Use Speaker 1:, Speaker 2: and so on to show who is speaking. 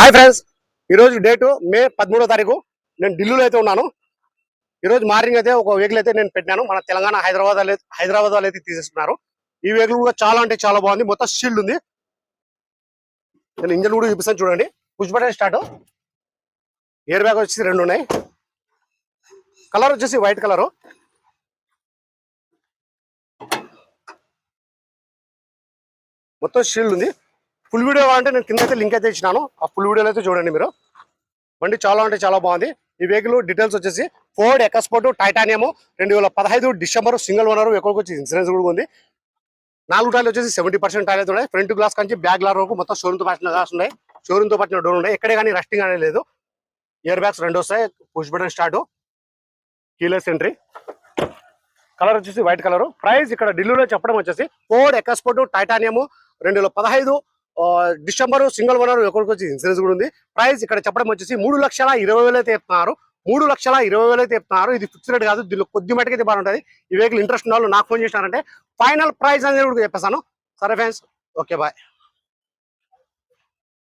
Speaker 1: Hi friends. ఈరోజు date May పదమూడో తారీఖు. నేను ఢిల్లీలో అయితే ఉన్నాను. ఈరోజు మార్నింగ్ అయితే ఒక వెహికల్ అయితే నేను పెట్టాను మన తెలంగాణ హైదరాబాద్ హైదరాబాద్ వాళ్ళు అయితే తీసేస్తున్నారు. ఈ వెహికల్ కూడా చాలా అంటే చాలా బాగుంది. మొత్తం షీల్డ్ ఉంది. నేను ఇంజన్ కూడా చూపిస్తాను చూడండి. Push button start air bag వచ్చేసి రెండు ఉన్నాయి. కలర్ వచ్చేసి వైట్ కలరు మొత్తం షీల్డ్ ఉంది. ఫుల్ వీడియో అంటే నేను కింద అయితే లింక్ అయితే ఇచ్చినాను. ఆ ఫుల్ వీడియోలో అయితే చూడండి మీరు. బండి చాలా అంటే చాలా బాగుంది. ఈ వెహికల్ డీటెయిల్స్ వచ్చేసి ఫోర్డ్ ఎకస్పోర్ట్ టైటానియం రెండు వేల పదహైదు డిసెంబర్ సింగిల్ ఓనర్ ఎక్కడికి వచ్చి ఇన్సూరెన్స్ కూడా ఉంది. నాలుగు టైర్లు వచ్చేసి సెవెంటీ పర్సెంట్ టైర్ అయితే ఉన్నాయి. ఫ్రంట్ గ్లాస్ కంచి బ్యాక్ గ్లాస్ వరకు మొత్తం షోరూమ్తో పట్టిన గ్లాస్ ఉన్నాయి. షోరూమ్తో పట్టిన డోర్ ఉన్నాయి. ఎక్కడే కానీ రస్టింగ్ అనేది లేదు. ఇయర్ బ్యాగ్స్ రెండు వస్తాయి. Push button start keyless entry colour వచ్చేసి వైట్ కలర్ ప్రైస్ ఇక్కడ ఢిల్లీలో చెప్పడం వచ్చేసి ఫోర్డ్ ఎకస్పోర్ట్ టైటానియం రెండు వేల పదహైదు డిసెంబర్ సింగిల్ ఓనర్ ఎక్కడికి వచ్చి ఇన్సూరెన్స్ కూడా ఉంది. ప్రైస్ ఇక్కడ చెప్పడం వచ్చేసి మూడు లక్షల ఇరవై వేలు అయితే చెప్తున్నారు. మూడు లక్షల ఇరవై వేలు అయితే చెప్తున్నారు. ఇది ఫిక్స్డ్ రేట్ కాదు. దీనిలో కొద్ది మటుకు అయితే బాగుంటుంది ఈ వెహికల్ ఇంట్రెస్ట్ ఉన్న వాళ్ళు నాకు ఫోన్ చేసినారంటే ఫైనల్ ప్రైస్ అనేది కూడా చెప్పేస్తాను. సరే ఫ్రెండ్స్ ఓకే బాయ్